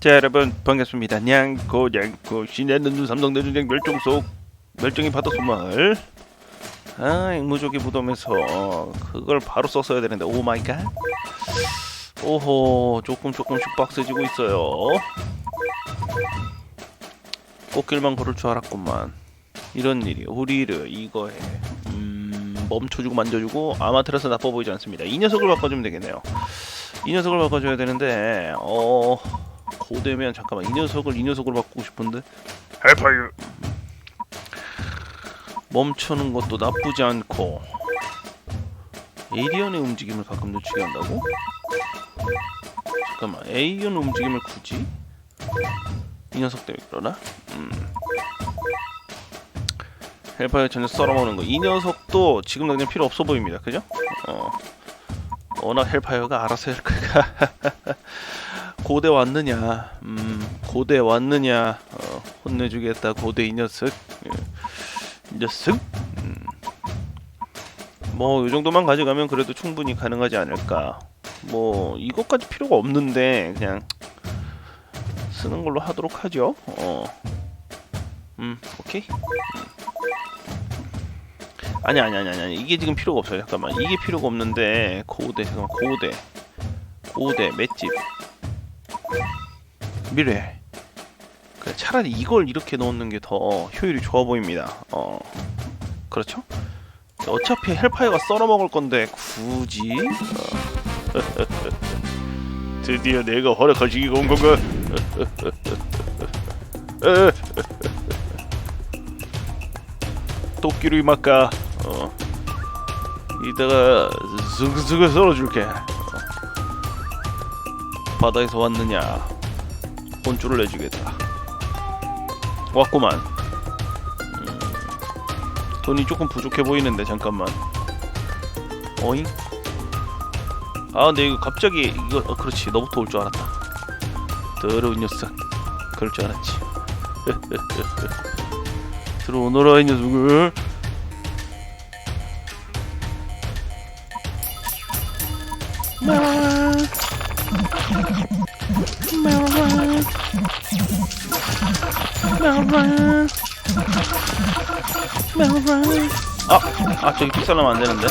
자 여러분 반갑습니다. 냥고 냥고 신의 눈 삼성 대전쟁 멸종 속 멸종이 바다 소말 아 앵무족이 무덤에서 그걸 바로 썼어야 되는데 오 마이 갓 오호 조금 조금씩 빡세지고 있어요. 꽃길만 걸을 줄 알았구만. 이런 일이 우리를 이거에 음, 멈춰주고 만져주고 아마테라스 나빠 보이지 않습니다. 이 녀석을 바꿔주면 되겠네요. 이 녀석을 바꿔줘야 되는데 어 고되면 잠깐만 이 녀석을 이 녀석으로 바꾸고 싶은데 헬파이어 멈추는 것도 나쁘지 않고 에이리언의 움직임을 가끔 놓치게 한다고? 잠깐만 에이리언 움직임을 굳이? 이 녀석 때문에 그러나? 음. 헬파이어 전혀 썰어먹는 거 이 녀석도 지금 당장 필요 없어 보입니다 그죠? 어 워낙 헬파이어가 알아서 할 거니까 고대 왔느냐? 음 고대 왔느냐? 어, 혼내주겠다 고대 이 녀석. 예. 이 녀석. 음. 뭐이 정도만 가져가면 그래도 충분히 가능하지 않을까. 뭐 이것까지 필요가 없는데 그냥 쓰는 걸로 하도록 하죠. 어. 음 오케이. 음. 아니 아니 아니 아니. 이게 지금 필요가 없어요. 잠깐만. 이게 필요가 없는데 고대 잠깐만 고대. 고대 맷집 미래. 그래 차라리 이걸 이렇게 넣는 게 더 효율이 좋아 보입니다. 어. 그렇죠? 어차피 헬파이어가 썰어 먹을 건데 굳이? 어. 드디어 내가 허락할 시기가 온 건가? 도끼로 이마까 어. 이따가 슥슥을 썰어줄게. 어. 바다에서 왔느냐? 혼쭐을 내주겠다. 왔구만. 음, 돈이 조금 부족해 보이는데 잠깐만. 어잉? 아 근데 이거 갑자기 이거 어, 그렇지. 너부터 올 줄 알았다. 더러운 녀석. 그럴 줄 알았지. 들어오너라 이 녀석을 아, 아 저기 픽살나면 안 되는데.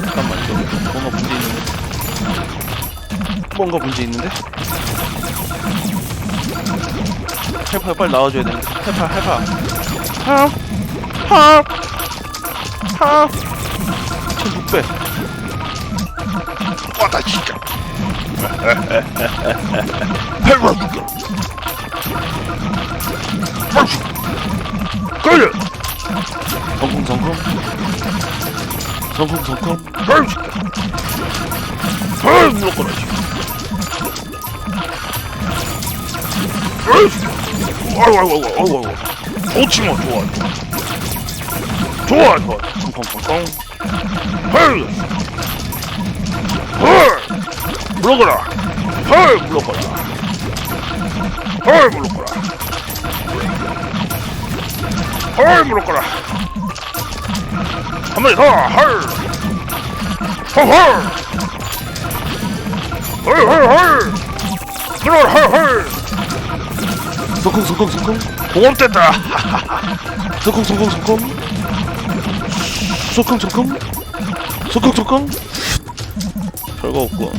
잠깐만, 이거 뭔가 문제 있는데. 뭔가 문제 있는데? 해파 빨리 나와줘야 되는데. 해파, 해파. 하, 하, 하. 1600. 와 나 진짜 헬파 죽여 빨리 그래 성공 성공 성공 성공 빨리 죽여 빨리 물어보라 빨리 죽여 아이고 아이고 아이고 아이고 좋지만 좋아 좋아 좋아 펑펑펑펑 헐! 헐! 물러가라! 헐! 물러가라! 헐! 물러가라! 헐! 물러가라! 한 마리 더! 헐! 헐! 헐! 헐! 헐! 헐! 들어라! 헐! 헐! 성공 성공 성공 공업 됐다! 성공 성공 성공 성공 성공 성공 성공 별거 없고.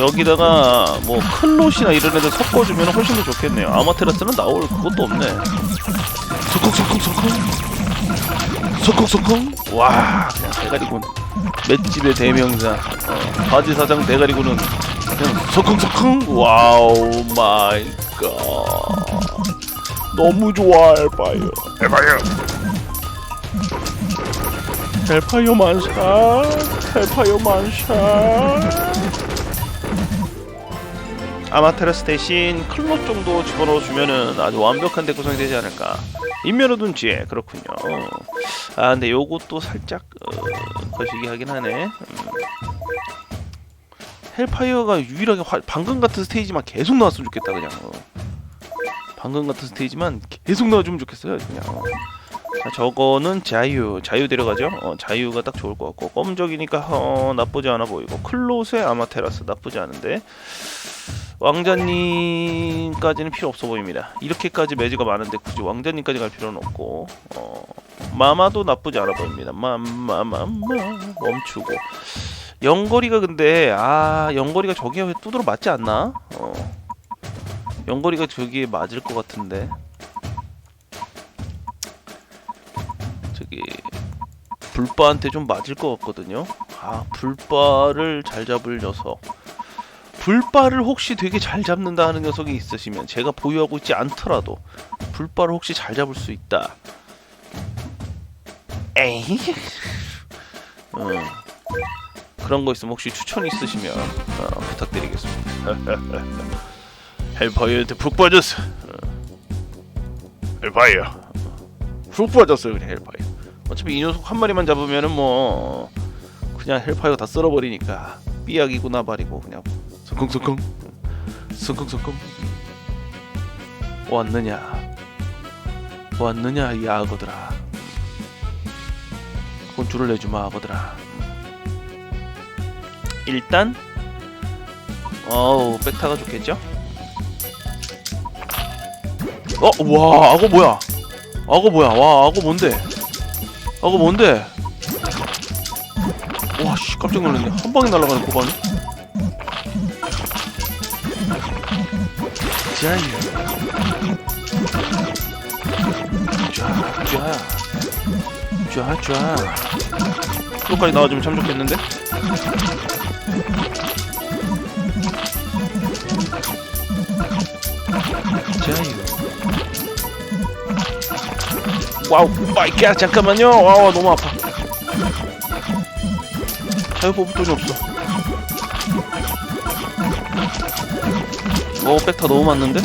여기다가 뭐 클롯이나 이런 애들 섞어주면 훨씬 더 좋겠네요. 아마테라스는 나올 그것도 없네. 성공 성공 성공 성공 성공 와 그냥 대가리군. 맷집의 대명사. 어, 바지 사장 대가리군은 그냥 성공 성공 와우 마이 갓. 너무 좋아 헬파이어 해봐요! 헬파이어 만사 아마테라스 대신 클롯 정도 집어넣어주면은 아주 완벽한 덱 구성이 되지 않을까. 인면허 둔지에 그렇군요. 아 근데 요것도 살짝 어, 거시기 하긴 하네. 음. 헬파이어가 유일하게 화- 방금 같은 스테이지만 계속 나왔으면 좋겠다 그냥. 어. 방금 같은 스테이지만 계속 나와주면 좋겠어요 그냥 자 저거는 자유 자유 데려가죠? 어, 자유가 딱 좋을 것 같고 검적이니까 어, 나쁘지 않아 보이고 클롯의 아마테라스 나쁘지 않은데 왕자님까지는 필요 없어 보입니다. 이렇게까지 매지가 많은데 굳이 왕자님까지 갈 필요는 없고 어, 마마도 나쁘지 않아 보입니다. 마마마마 멈추고. 연거리가 근데 아 연거리가 저기에 왜 두드러 맞지 않나? 어 연거리가 저기에 맞을 것 같은데 불바한테 좀 맞을 것 같거든요. 아 불바를 잘 잡을 녀석. 불바를 혹시 되게 잘 잡는다 하는 녀석이 있으시면 제가 보유하고 있지 않더라도 불바를 혹시 잘 잡을 수 있다. 에이. 어, 그런 거 있으면 혹시 추천 있으시면 어, 부탁드리겠습니다. 헬파이어한테 푹 빠졌어. 헬파이어. 푹 빠졌어요 그냥 헬파이어. 어차피 이 녀석 한 마리만 잡으면은 뭐 그냥 헬파이어 다 쓸어버리니까 삐약이고 나발이고 그냥. 성컹성컹 성컹성컹 왔느냐? 왔느냐 이 악어들아? 혼쭐을 내주마 악어들아. 일단 어우 백타가 좋겠죠? 어? 와 악어 뭐야? 악어 뭐야? 와 악어 뭔데 악어 뭔데? 와씨 깜짝 놀랐네. 한 방에 날아가는 고방이? 자유 쫙쫙쫙쫙 끝까지 나와주면 참 좋겠는데 와우 마이야 잠깐만요. 와우 너무 아파. 자유 뽑을 돈이 없어. 어 백타 너무 많는데?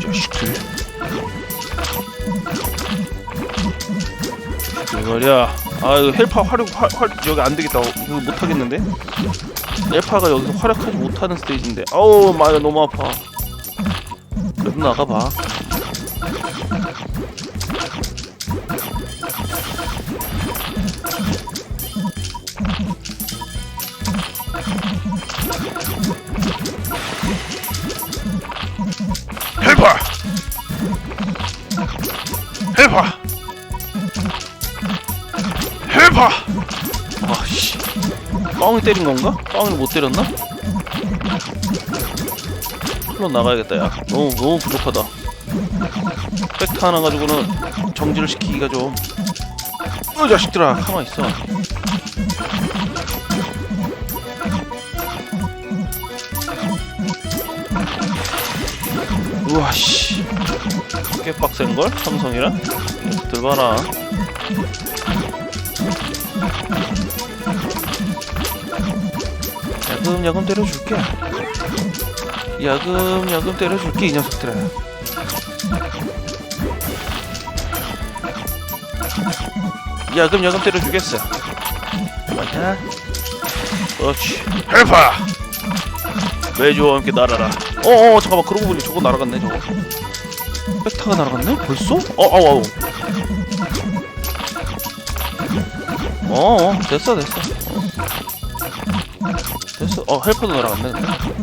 자식들 이 말이야. 아 이거 헬파 활용 활, 활 여기 안 되겠다. 이거 못 하겠는데? 헬파가 여기서 활약하지 못하는 스테이지인데. 아우 마야 너무 아파 그래도 나가봐. 헬파. 헬파. 헬파. 아씨. 꽝을 때린 건가? 꽝을 못 때렸나? 클론 나가야겠다, 야. 너무, 너무 부족하다. 백타 하나 가지고는 정지를 시키기가 좀. 어, 자식들아. 가만 있어. 우와, 씨. 꽤 빡센걸? 삼성이라? 들 봐라. 야금야금 때려줄게 야금 야금 때려줄게 이 녀석들아. 야금 야금 때려주겠어. 맞아? 그렇지. 헬파. 매주와 함께 날아라? 어어 잠깐만. 그러고 보니 저거 날아갔네 저거. 백타가 날아갔네? 벌써? 어 아우 아우. 어어. 됐어 됐어 어. 됐어. 어 헬퍼도 날아갔네.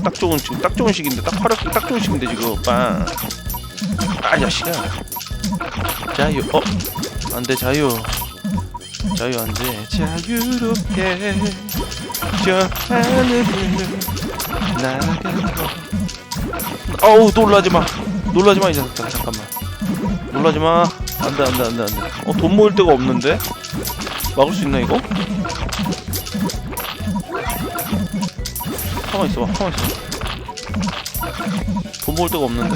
딱 좋은 지금 딱 좋은 시기인데 딱 활약 딱 좋은 시기인데 지금. 빵 아 야시야 자유 어? 안돼 자유. 자유 안돼. 자유롭게 저 하늘을 나가고 어우 놀라지 마. 놀라지 마 이 녀석들. 잠깐만. 놀라지 마. 안돼 안돼 안돼 안돼. 어돈 모을 데가 없는데? 막을 수 있나 이거? 가만 있어봐 가만 있어 돈 모을 데가 없는데.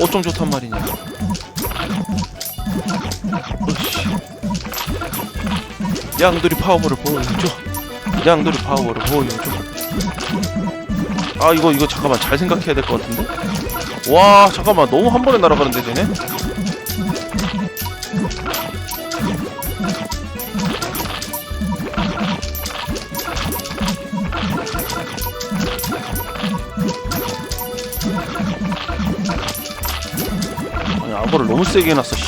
어쩜 좋단 말이냐. 어이씨. 양들이 파워를 보여줘 양들이 파워를 보여줘 아 이거 이거 잠깐만 잘 생각해야 될 것 같은데? 와 잠깐만. 너무 한 번에 날아가는데 쟤네 악어를 너무 세게 해놨어 씨.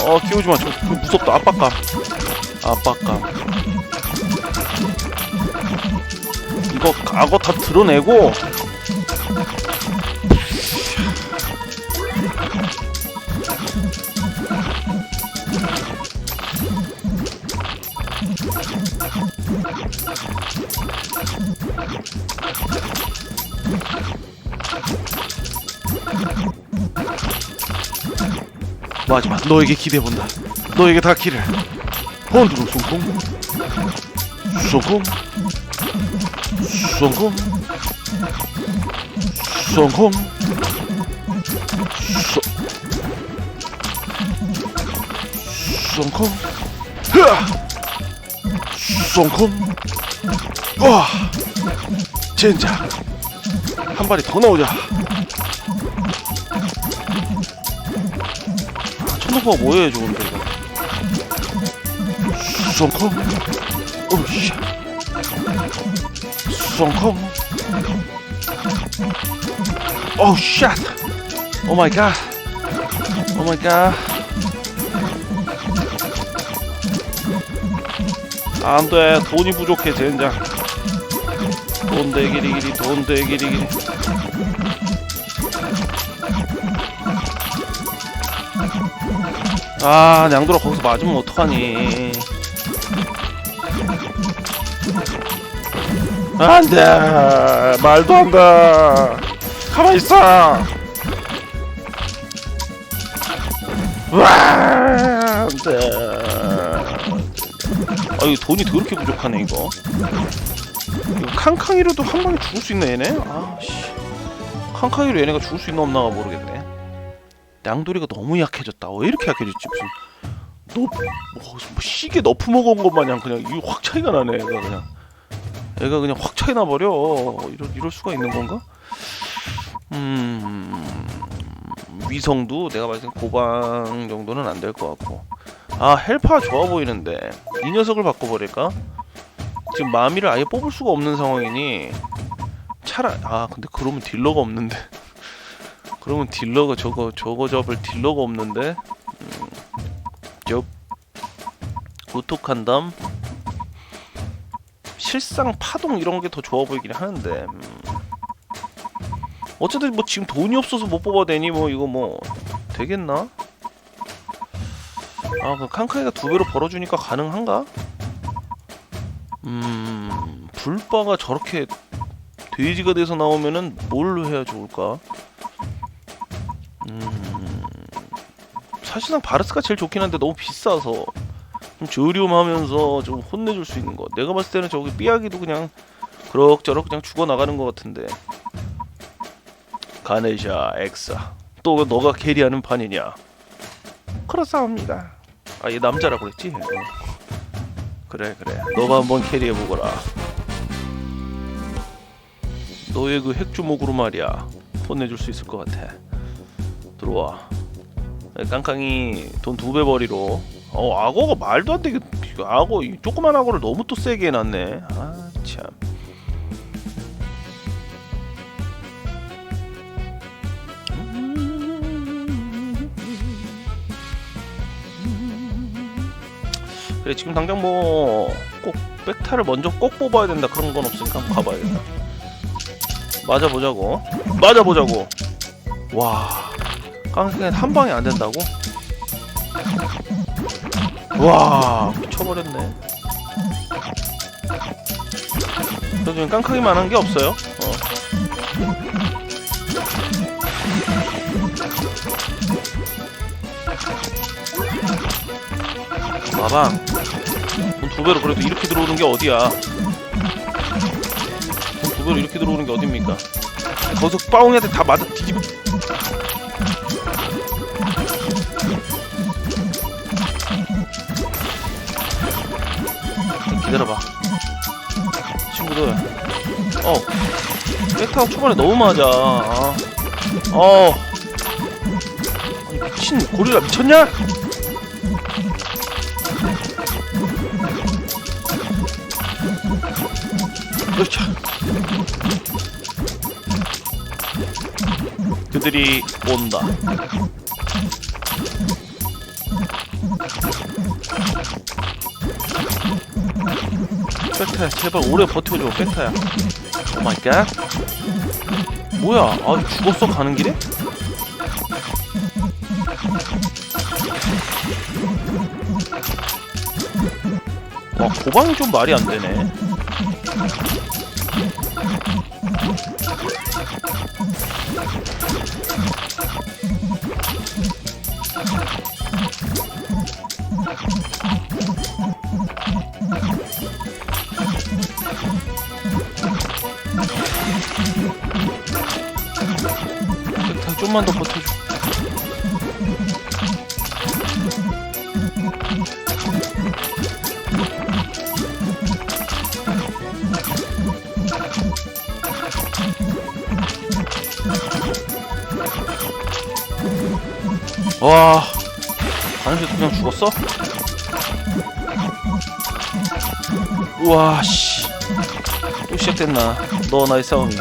어 키우지마. 저, 저 무섭다. 압박감. 압박감. 이거 악어 다 드러내고 마지막 너에게 기대본다. 너에게 닿기를 혼두로 숭쿵 숭쿵 숭쿵 숭쿵 숭쿵 숭쿵 와! 젠장. 한 발이 더 나오자 천둥파가 뭐예요 좋은데 이거 숭쿵 오우씨. 숭쿵 오우 샷! 오마이갓! 오마이갓! 안돼. 돈이 부족해 젠장. 돈 대 기리기리 돈 대 기리기리 아 냥돌아 거기서 맞으면 어떡하니? 안돼. 말도 안돼. 가만 있어. 와 안돼. 아 이거 돈이 더럽게 부족하네 이거. 이거 캉캉이로도 한 방에 죽을 수 있나 얘네? 아씨. 캉캉이로 얘네가 죽을 수 있나 없나가 모르겠네 양돌이가 너무 약해졌다. 왜 이렇게 약해졌지? 무슨 너 뭐, 뭐 시계 너프 먹은 것 마냥 그냥 이 확 차이가 나네. 애가 그냥 애가 그냥 확 차이 나 버려. 이럴 이럴 수가 있는 건가? 음 위성도 내가 봤을 땐 고방 정도는 안 될 것 같고 아 헬파 좋아 보이는데 이 녀석을 바꿔버릴까? 지금 마미를 아예 뽑을 수가 없는 상황이니 차라 아 근데 그러면 딜러가 없는데 그러면 딜러가 저거 저거 잡을 딜러가 없는데 음, 저 고톡한담 실상 파동 이런 게 더 좋아 보이긴 하는데 음. 어쨌든 뭐 지금 돈이 없어서 못 뽑아대니 뭐 이거 뭐 되겠나? 아 그 칸카이가 두 배로 벌어주니까 가능한가? 음 불바가 저렇게 돼지가 돼서 나오면은 뭘로 해야 좋을까? 음, 사실상 바르스가 제일 좋긴 한데 너무 비싸서 좀 저렴하면서 좀 혼내줄 수 있는 거. 내가 봤을 때는 저기 삐약이도 그냥 그럭저럭 그냥 죽어 나가는 것 같은데. 가네샤 엑사. 또 너가 캐리하는 판이냐? 그렇사옵니다. 아 얘 남자라고 그랬지? 어. 그래 그래. 너가 한번 캐리해 보거라. 너의 그 핵주목으로 말이야. 혼내줄 수 있을 것 같아. 들어와. 깡깡이 돈 두배 버리로. 어 악어가 말도 안 되게 악어 이 조그만 악어를 너무 또 세게 해놨네. 아 참. 그래 지금 당장 뭐 꼭 백타를 먼저 꼭 뽑아야 된다 그런 건 없으니까 한번 가봐야겠다. 맞아보자고. 맞아보자고. 와. 깡통에 한 방에 안 된다고? 와 미쳐버렸네. 요즘 깡깡이만 한 게 없어요. 어. 마방 돈두 배로 그래도 이렇게 들어오는 게 어디야? 돈두 배로 이렇게 들어오는 게 어딥니까? 거기서 빠옹이한테 다 맞아 뒤집 기다려봐 친구들 어 백타가 초반에 너무 맞아 아. 어 아니 미친 고리라 미쳤냐? 으쌰 그들이 온다. 백타야 제발 오래 버텨줘. 백타야 오마이갓. 뭐야? 아 죽었어 가는 길에? 와 고방이 좀 말이 안 되네 좀만 더 버텨줘 와. 가는데 그냥 죽었어? 우와 씨 또 시작됐나? 너 나의 싸움이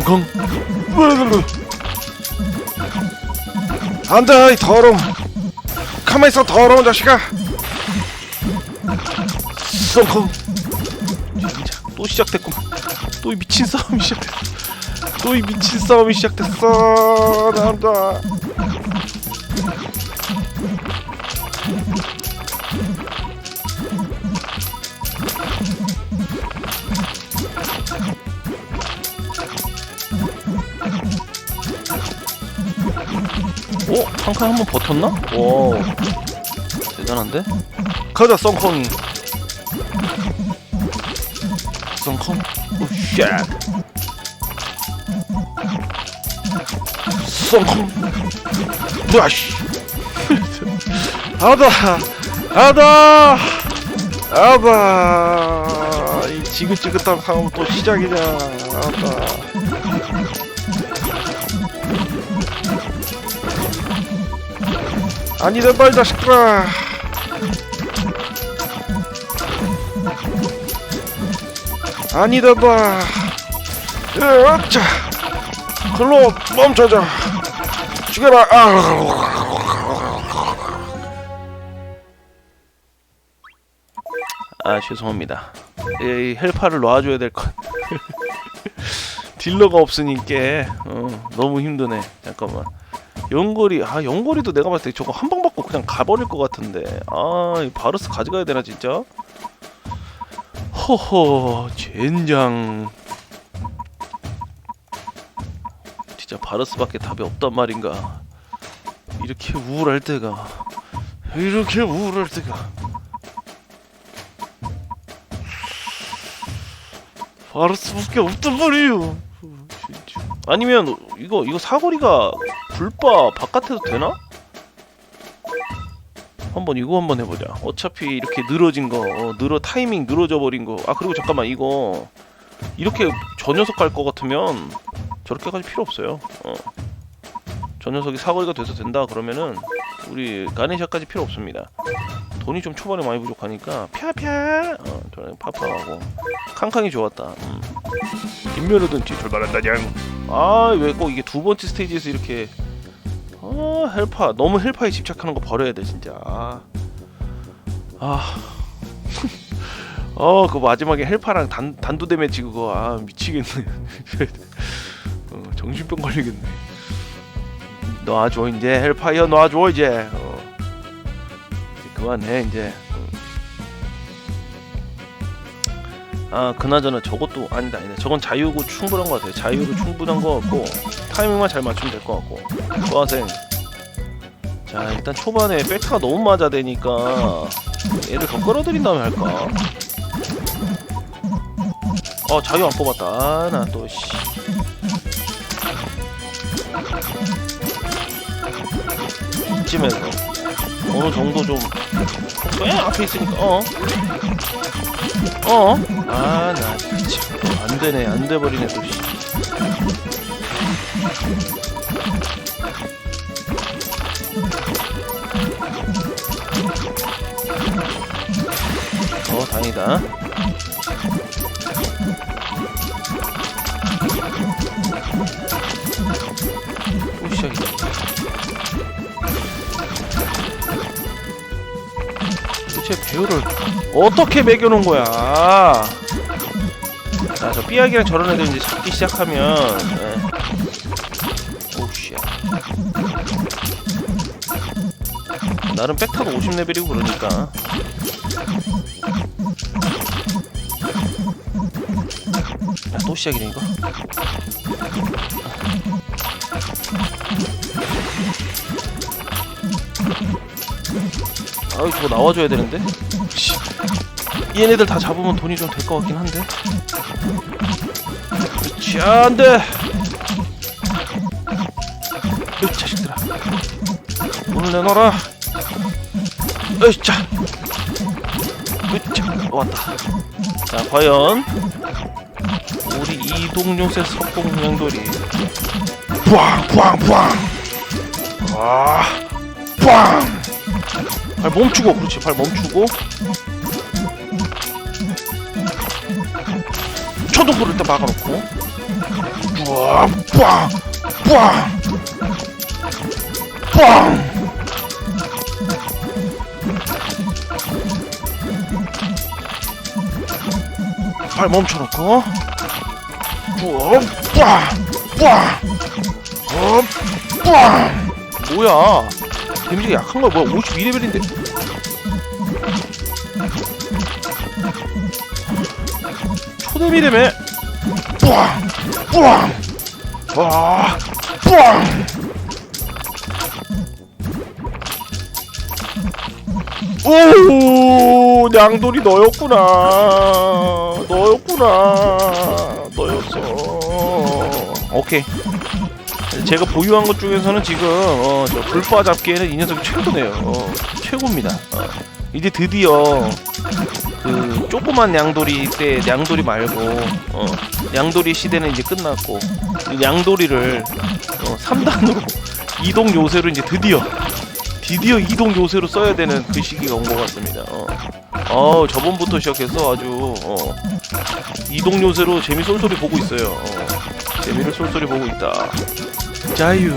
성공 안돼 이 더러운 가만히 있어 더러운 자식아. 진짜 또 시작됐구만. 또이 미친 싸움이 시작됐어 또 이 미친 싸움이 시작됐어. 어나 온다 어? 한칸한번 버텼나? 와 대단한데? 가자 썬콩이 성공 오쉣. 썬콩 으아씨. 아다 아다 아다 이 지긋지긋한 상황 또 시작이냐. 아다 아니다 말 자식들아. 아니다 봐 으자. 글로 멈춰줘. 죽여라. 아. 아 죄송합니다. 이 헬파를 놔줘야 될 것. 딜러가 없으니까 어, 너무 힘드네. 잠깐만 연거리 아 연거리도 내가 봤을 때 저거 한 방 받고 그냥 가버릴 것 같은데. 아이 바르스 가져가야 되나 진짜? 허허 젠장. 진짜 바르스밖에 답이 없단 말인가? 이렇게 우울할 때가 이렇게 우울할 때가. 바르스밖에 없단 말이에요. 아니면 이거 이거 사거리가 불바 바깥에도 되나? 한번 이거 한번 해보자. 어차피 이렇게 늘어진 거, 어, 늘어 타이밍 늘어져 버린 거. 아 그리고 잠깐만 이거 이렇게 저 녀석 갈 거 같으면 저렇게까지 필요 없어요. 어. 저 녀석이 사거리가 돼서 된다 그러면은 우리 가네샤까지 필요 없습니다. 돈이 좀 초반에 많이 부족하니까 펴펴 어, 파파하고 캉캉이 좋았다. 음. 뒷면허든지 출발한다냥 아 왜 꼭 이게 두 번째 스테이지에서 이렇게 아 헬파 너무 헬파에 집착하는 거 버려야 돼 진짜. 아, 아. 어, 그 마지막에 헬파랑 단 단두 데매지 그거 아 미치겠네. 어, 정신병 걸리겠네. 놔줘 이제 헬파이어 놔줘 이제. 어. 이제 그만해 이제. 아 그나저나 저것도 아니다 아니다. 저건 자유고 충분한 것 같아요. 자유로 충분한 것 같고 타이밍만 잘 맞추면 될 것 같고. 수화생 자 일단 초반에 백타가 너무 맞아 되니까 얘를 더 끌어들인 다음에 할까? 어 자유 안 뽑았다. 아 나또 씨. 이쯤에서. 어느 정도 좀꽤 앞에 있으니까 어 어? 아, 나 진짜 안 되네, 안 돼 버리네 또. 씨. 아니다. 도대체 배우를 어떻게 매겨놓은 거야? 자, 저 삐약이랑 저런 애들 이제 잡기 시작하면, 예. 오우 씨. 나름 백타도 50레벨이고 그러니까. 야, 또 시작이네 이거. 아유 저거 나와줘야 되는데. 씨. 얘네들 다 잡으면 돈이 좀 될 것 같긴 한데. 그렇지 안돼. 이 자식들아. 돈을 내놔라. 으쌰. 으쌰. 왔다. 자 과연 우리 이동요새 석공명돌이 부앙 부앙 부앙 아 부앙 발 멈추고 그렇지. 발 멈추고. 초등불을 일단 막아놓고. 부앙 부앙 부앙 부앙 발 멈춰놓고. 부앙 부앙 부앙 어 뭐야 데미지가 약한 거야? 뭐야 52레벨인데. 초데미래매 부앙 부앙 아 부앙 오 냥돌이 너였구나. 너였구나. 너였어. 오케이 제가 보유한 것 중에서는 지금 어, 저 불파 잡기에는 이 녀석이 최고네요 어, 최고입니다 어. 이제 드디어 그 조그만 냥돌이 때 냥돌이 말고 어, 냥돌이 시대는 이제 끝났고 이 냥돌이를 어, 3단으로 이동 요새로 이제 드디어 드디어 이동 요새로 써야 되는 그 시기가 온 것 같습니다. 어. 어, 저번부터 시작해서 아주 어, 이동 요새로 재미 쏠쏠이 보고 있어요. 어, 재미를 쏠쏠이 보고 있다. 자유.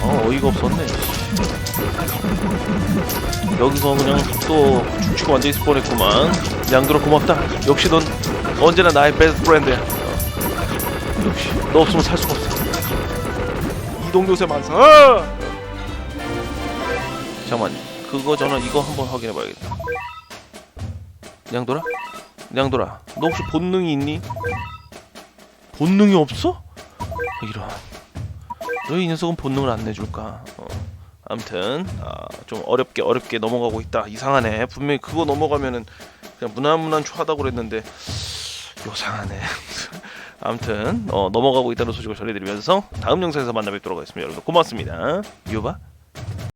어, 어이가 없었네. 여기서 그냥 또 죽치고 완전히 스폰했구만. 양들어 고맙다. 역시 넌 언제나 나의 베스트 프렌드야. 어. 역시 너 없으면 살 수가 없어. 이동 요새 만사. 잠깐만 그거 저는 이거 한번 확인해 봐야겠다 냥돌아? 냥돌아 너 혹시 본능이 있니? 본능이 없어? 이런. 왜 이 녀석은 본능을 안 내줄까? 어. 아무튼 아, 좀 어렵게 어렵게 넘어가고 있다. 이상하네. 분명히 그거 넘어가면은 그냥 무난무난하다고 그랬는데 요상하네. 아무튼 어, 넘어가고 있다는 소식을 전해드리면서 다음 영상에서 만나 뵙도록 하겠습니다. 여러분 고맙습니다. 유바